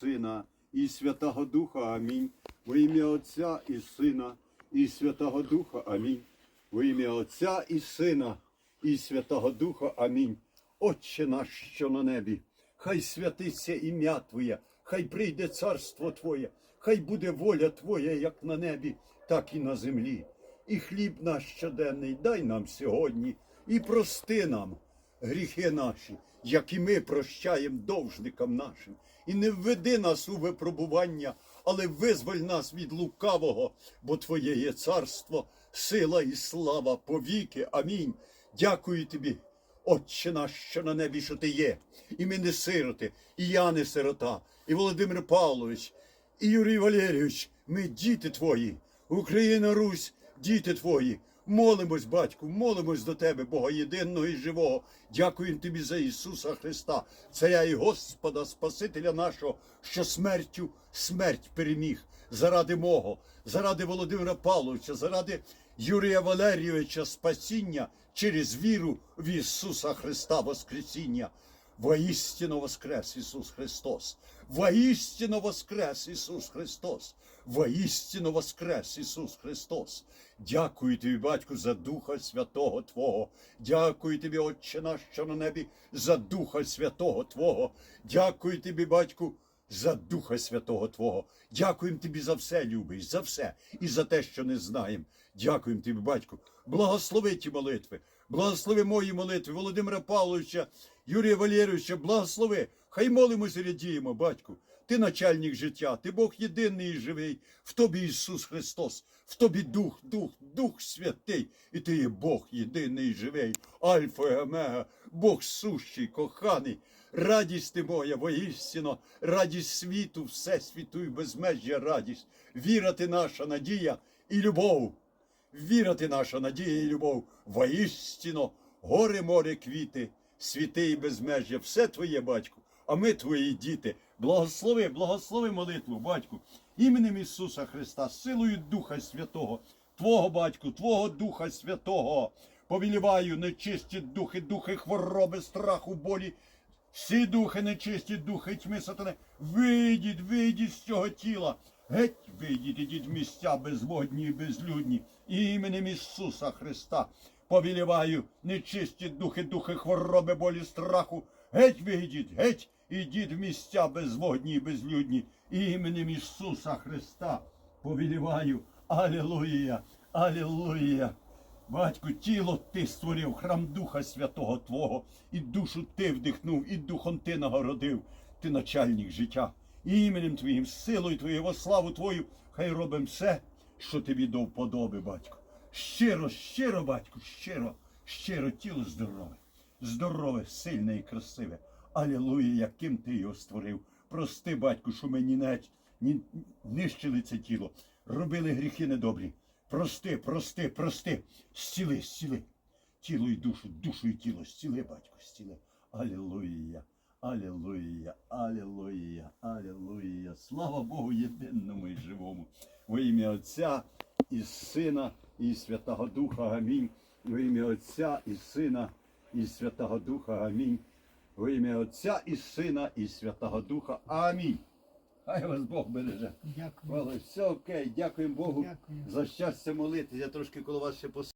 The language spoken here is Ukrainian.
Сина і Святого Духа. Амінь. Во ім'я Отця і Сина і Святого Духа. Амінь. Во ім'я Отця і Сина і Святого Духа. Амінь. Отче наш, що на небі, хай святиться ім'я Твоє, хай прийде царство Твоє, хай буде воля Твоя, як на небі, так і на землі. І хліб наш щоденний дай нам сьогодні, і прости нам гріхи наші, як і ми прощаємо довжникам нашим. І не введи нас у випробування, але визволь нас від лукавого, бо Твоє є царство, сила і слава повіки. Амінь. Дякую тобі, Отче наш, що на небі, що ти є. І ми не сироти, і я не сирота, і Володимир Павлович, і Юрій Валерійович, ми діти твої, Україна, Русь, діти твої. Молимось, батьку, молимось до тебе, Бога єдиного і живого. Дякуємо тобі за Ісуса Христа, Царя і Господа, Спасителя нашого, що смертю смерть переміг заради мого, заради Володимира Павловича, заради Юрія Валерійовича спасіння через віру в Ісуса Христа Воскресіння. Воістину воскрес Ісус Христос! Воістину воскрес Ісус Христос! Воістину воскрес Ісус Христос! Дякую тобі, Батьку, за Духа Святого Твого. Дякую тобі, Отче наш, що на небі, за Духа Святого Твого. Дякую тобі, Батьку, за Духа Святого Твого. Дякуємо тобі за все, любий, за все і за те, що не знаємо. Дякуємо тобі, батьку. Благослови ті молитви. Благослови мої молитви, Володимира Павловича, Юрія Валерійовича, благослови. Хай молимося, рядіємо, батьку. Ти начальник життя, ти Бог єдиний і живий, в тобі Ісус Христос, в тобі Дух, Дух, Дух Святий, і ти є Бог єдиний і живий, Альфа і Омега, Бог сущий, коханий, радість ти моя, воістину, радість світу, всесвіту і безмежжя радість, віра ти наша надія і любов. Віра ти наша надія і любов, воістину, гори, море, квіти, світи і безмежжя, все твоє, батьку, а ми твої діти. Благослови, благослови молитву, батьку, іменем Ісуса Христа, силою Духа Святого, Твого батьку, Твого Духа Святого. Повіліваю нечисті духи, духи хвороби, страху, болі, всі духи нечисті, духи тьми сатани, вийдіть, вийдіть з цього тіла. Геть вийдіть, ідіть місця безводні і безлюдні. і Іменем Ісуса Христа повіліваю нечисті духи, духи хвороби, болі, страху. Геть вийдіть, геть, ідіть в місця безводні і безлюдні. і Іменем Ісуса Христа повіліваю. Алілуя, алілуя. Батьку, тіло ти створив, храм Духа Святого Твого, і душу ти вдихнув, і духом ти нагородив, ти начальник життя. І іменем Твоїм, силою Твоєю, во славу Твою, хай робимо все, що тобі до вподоби, батько. Щиро, щиро, батьку, щиро, щиро тіло здорове, здорове, сильне і красиве. Алілуя, яким ти його створив. Прости, батьку, що мені не ні- нищили це тіло, робили гріхи недобрі. Прости, прости, прости, зціли, зціли. Тіло і душу, душу і тіло, зціли, батько, зціли. Алілуя, алілуя, алілуя, алілуя. Слава Богу єдиному і живому. Во ім'я Отця і Сина, і Святого Духа. Амінь. Во ім'я Отця і Сина, і Святого Духа. Амінь. Во ім'я Отця і Сина, і Святого Духа. Амінь. Хай вас Бог береже. Дякую. Все окей, дякуємо Богу Дякую. за щастя молитися. Я трошки коло вас ще пос...